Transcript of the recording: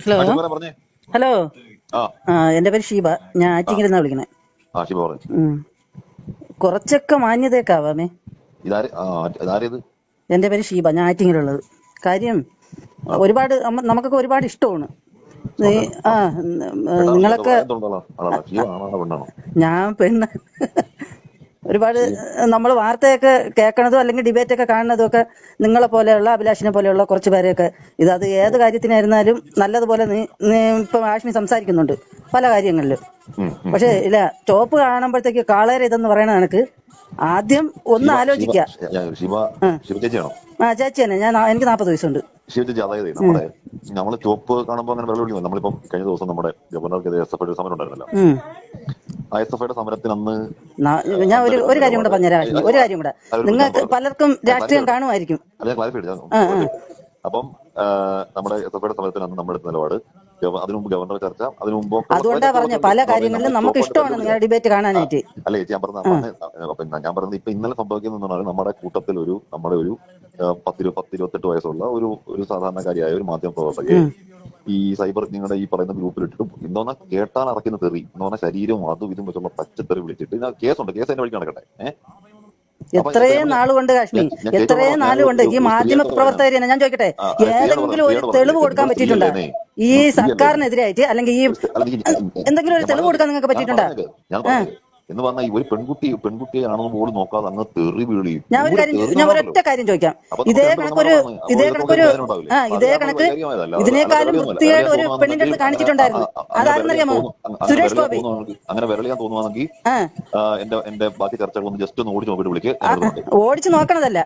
Hello? Hello? ആ. എന്റെ പേര് ഷീബ ഞാൻ ആറ്റിങ്ങിരുന്നാ വിളിക്കണേ. ആ ഷിബു കുറച്ചൊക്കെ മാന്യതയൊക്കെ ആവാമേ. എന്റെ പേര് ഷീബ ഞാൻ ആറ്റിങ്ങിലുള്ളത് കാര്യം ഒരുപാട് നമുക്കൊക്കെ ഒരുപാട് ഇഷ്ടമാണ്. ആ. നിങ്ങളൊക്കെ ഞാൻ പെണ്ണ്. ഒരുപാട് നമ്മൾ വാർത്തയൊക്കെ കേൾക്കണതും അല്ലെങ്കിൽ ഡിബേറ്റ് ഒക്കെ കാണുന്നതും ഒക്കെ നിങ്ങളെ പോലെയുള്ള അഭിലാഷിനെ പോലെയുള്ള കുറച്ച് പേരെയൊക്കെ ഇത് അത് ഏത് കാര്യത്തിനായിരുന്നാലും നല്ലതുപോലെ നീ നീ ഇപ്പം ആഷ്മി സംസാരിക്കുന്നുണ്ട് പല കാര്യങ്ങളിലും. പക്ഷേ ഇല്ല ടോപ്പ് കാണുമ്പോഴത്തേക്ക് കാളേര ഇതെന്ന് പറയണ കണക്ക് ആദ്യം ഒന്ന് ആലോചിക്കുക ചേച്ചിയാണോ? ആ ചേച്ചി തന്നെ. ഞാൻ എനിക്ക് നാപ്പത് വയസ്സുണ്ട്. ശിവ ചേച്ചി അതായത് നമ്മുടെ നമ്മൾ ചോപ്പ് കാണുമ്പോൾ അങ്ങനെ വെള്ളം ഒഴിക്കുന്നത് നമ്മളിപ്പം കഴിഞ്ഞ ദിവസം നമ്മുടെ ഗവർണർക്കെതിരെ എസ് എഫ് ഐയുടെ സമരം ഉണ്ടായിരുന്നല്ലോ. ഉം. ആ എസ് എഫ് ഐയുടെ സമരത്തിന് അന്ന് ഞാൻ ഒരു ഒരു കാര്യം കൂടെ പറഞ്ഞുതരാം. ഒരു കാര്യം കൂടെ. നിങ്ങൾക്ക് പലർക്കും രാഷ്ട്രീയം കാണുമായിരിക്കും. അപ്പം നമ്മുടെ എസ് എഫ് സമരത്തിന് അന്ന് നമ്മുടെ നിലപാട് അതിനു മുമ്പ് ഗവർണർ ചർച്ച അതിനു മുമ്പ് അതുകൊണ്ടാ പറഞ്ഞ പല കാര്യങ്ങളിലും നമുക്ക് ഇഷ്ടമാണ് നിങ്ങളുടെ ഡിബേറ്റ് കാണാനായിട്ട്. അല്ല ചേച്ചി ഞാൻ പറഞ്ഞ പിന്നെ ഞാൻ പറഞ്ഞത് ഇപ്പൊ ഇന്നലെ സംഭവിക്കുന്ന പറഞ്ഞാൽ നമ്മുടെ കൂട്ടത്തിൽ ഒരു നമ്മുടെ ഒരു പത്തിരു പത്ത് ഇരുപത്തെട്ട് വയസ്സുള്ള ഒരു ഒരു സാധാരണക്കാരിയായ ഒരു മാധ്യമ പ്രവർത്തകയെ ഈ സൈബർ നിങ്ങളുടെ ഈ പറയുന്ന ഗ്രൂപ്പിൽ ഇട്ടിട്ട് എന്തോന്നാ കേട്ടാൽ അറക്കുന്ന തെറി. എന്ന് പറഞ്ഞാൽ ശരീരവും അതും ഇതും വെച്ചുള്ള പച്ചത്തെറി വിളിച്ചിട്ട് ഇതിനകത്ത് കേസുണ്ട്. കേസ് എന്നെ വിളിക്കാൻ നടക്കട്ടെ. ഏഹ് എത്രയും നാളുകൊണ്ട് കാശ്മീർ. എത്രയും. നാളുകൊണ്ട് ഈ മാധ്യമ പ്രവർത്തകരെ ഞാൻ ചോദിക്കട്ടെ ഏതെങ്കിലും ഒരു തെളിവ് കൊടുക്കാൻ. പറ്റിയിട്ടുണ്ടോ? ഈ? സർക്കാരിനെതിരായിട്ട് അല്ലെങ്കിൽ ഈ എന്തെങ്കിലും ഒരു തെളിവ് കൊടുക്കാൻ നിങ്ങൾക്ക് പറ്റിയിട്ടുണ്ടോ. എന്ന് പറഞ്ഞാൽ ഇവർ ഒരു പെൺകുട്ടി പെൺകുട്ടിയാണെന്ന് പോലും നോക്കാതെ അങ്ങ് തെറി വീളി. ഞാൻ ഒരു കാര്യം ഞാൻ ഒരൊറ്റ കാര്യം ചോദിക്കാം. ഇതേ കണക്കൊരു ഇതേ കണക്കൊരു ആ ഇതേ കണക്ക് ഇതിനേക്കാളും വൃത്തിയായിട്ട് ഒരു പെണ്ണിന്റെ അടുത്ത് കാണിച്ചിട്ടുണ്ടായിരുന്നു. അതാരെന്നറിയാമോ സുരേഷ് ഗോപി. അങ്ങനെ വിരളിയാൻ തോന്നുവാണെങ്കിൽ എന്റെ എന്റെ ബാക്കി ചർച്ചകളൊന്ന് ജസ്റ്റ് ഒന്ന് ഓടിച്ചു നോക്കിയിട്ട് വിളിക്ക്. ആ, ആ, ഓടിച്ചു നോക്കണതല്ല.